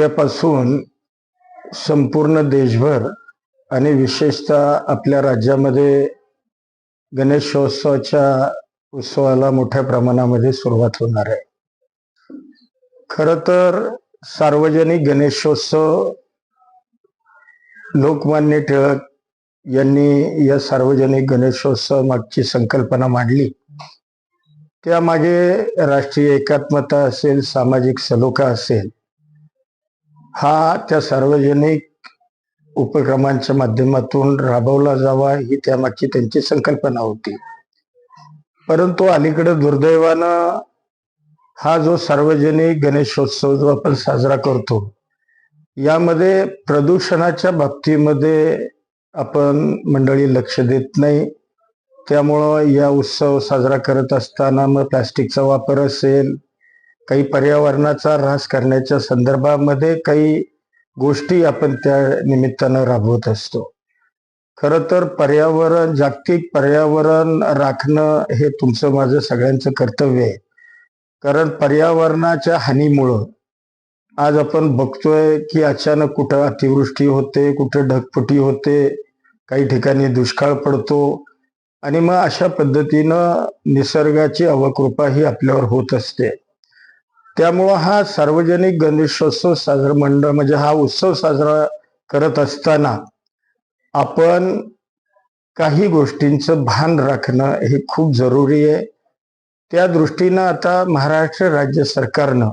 उद्यापासून संपूर्ण देशभर आणि विशेषतः आपल्या राज्यामध्ये गणेशोत्सवाच्या उत्सवाला मोठ्या प्रमाणामध्ये सुरुवात होणार आहे. खर तर सार्वजनिक गणेशोत्सव लोकमान्य टिळक यांनी या सार्वजनिक गणेशोत्सव मागची संकल्पना मांडली. त्यामागे राष्ट्रीय एकात्मता असेल सामाजिक सलोखा असेल हा त्या सार्वजनिक उपक्रमांच्या माध्यमातून राबवला जावा ही त्यामागची त्यांची संकल्पना होती. परंतु अलीकडे दुर्दैवानं हा जो सार्वजनिक गणेशोत्सव जो आपण साजरा करतो यामध्ये प्रदूषणाच्या बाबतीमध्ये आपण मंडळी लक्ष देत नाही. त्यामुळं या उत्सव साजरा करत असताना मग प्लास्टिकचा वापर असेल काही पर्यावरणाचा ऱ्हास करण्याच्या संदर्भामध्ये काही गोष्टी आपण त्या निमित्तानं राबवत असतो. खर तर पर्यावरण जागतिक पर्यावरण राखणं हे तुमचं माझं सगळ्यांचं कर्तव्य आहे. कारण पर्यावरणाच्या हानीमुळं आज आपण बघतोय की अचानक कुठं अतिवृष्टी होते कुठं ढगफुटी होते काही ठिकाणी दुष्काळ पडतो आणि मग अशा पद्धतीनं निसर्गाची अवकृपा ही आपल्यावर होत असते. त्यामुळं हा सार्वजनिक गणेशोत्सव साजरा मंडळ म्हणजे हा उत्सव साजरा करत असताना आपण काही गोष्टींचं भान राखणं हे खूप जरुरी आहे. त्या दृष्टीनं आता महाराष्ट्र राज्य सरकारनं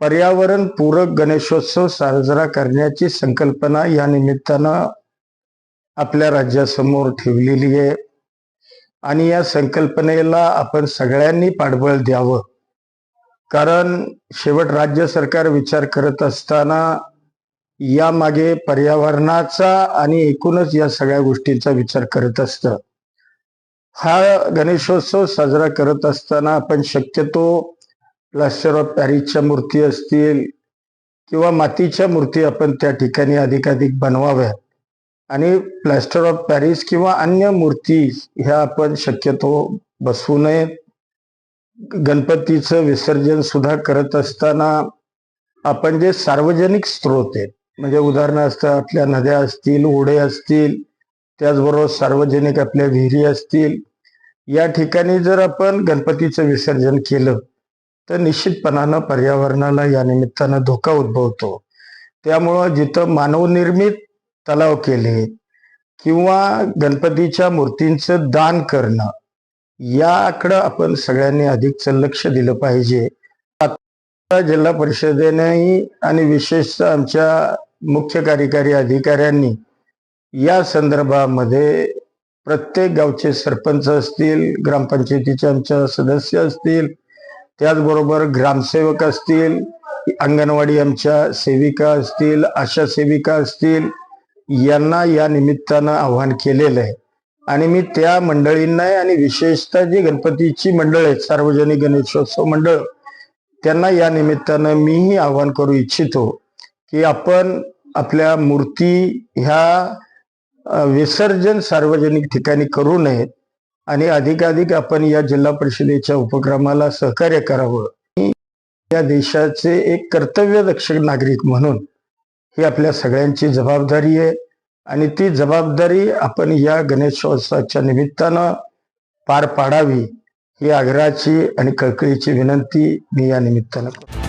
पर्यावरण पूरक गणेशोत्सव साजरा करण्याची संकल्पना या निमित्तानं आपल्या राज्यासमोर ठेवलेली आहे. आणि या संकल्पनेला आपण सगळ्यांनी पाठबळ द्यावं. कारण शेवट राज्य सरकार विचार करत असताना यामागे पर्यावरणाचा आणि एकूणच या सगळ्या गोष्टींचा विचार करत असतं. हा गणेशोत्सव साजरा करत असताना आपण शक्यतो प्लास्टर ऑफ पॅरिसच्या मूर्ती असतील किंवा मातीच्या मूर्ती आपण त्या ठिकाणी अधिकाधिक बनवाव्यात. आणि प्लॅस्टर ऑफ पॅरिस किंवा अन्य मूर्ती ह्या आपण शक्यतो बसवू नयेत. गणपतीचं विसर्जन सुद्धा करत असताना आपण जे सार्वजनिक स्रोत आहेत म्हणजे उदाहरणार्थ आपल्या नद्या असतील ओढे असतील त्याचबरोबर सार्वजनिक आपल्या विहिरी असतील या ठिकाणी जर आपण गणपतीचं विसर्जन केलं तर निश्चितपणानं पर्यावरणाला या निमित्तानं धोका उद्भवतो. त्यामुळं जिथं मानवनिर्मित तलाव केले किंवा गणपतीच्या मूर्तींचं दान करणं याकडं आपण सगळ्यांनी अधिकचं लक्ष दिलं पाहिजे. आता जिल्हा परिषदेनेही आणि विशेषतः आमच्या मुख्य कार्यकारी अधिकाऱ्यांनी या संदर्भामध्ये प्रत्येक गावचे सरपंच असतील ग्रामपंचायतीचे आमच्या सदस्य असतील त्याचबरोबर ग्रामसेवक असतील अंगणवाडी आमच्या सेविका असतील आशा सेविका असतील यांना या निमित्तानं आव्हान केलेलं आहे. आणि मी त्या मंडळींना आणि विशेषतः जी गणपतीची मंडळ आहेत सार्वजनिक गणेशोत्सव मंडळ त्यांना या निमित्तानं मीही आव्हान करू इच्छितो की आपण आपल्या मूर्ती ह्या विसर्जन सार्वजनिक ठिकाणी करू नयेत आणि अधिकाधिक आपण या जिल्हा परिषदेच्या उपक्रमाला सहकार्य करावं. या देशाचे एक कर्तव्यदक्ष नागरिक म्हणून ही आपल्या सगळ्यांची जबाबदारी आहे. आणि ती जबाबदारी आपण या गणेशोत्सवाच्या निमित्तानं पार पाडावी ही आग्रहाची आणि कळकळीची विनंती मी या निमित्तानं करतो.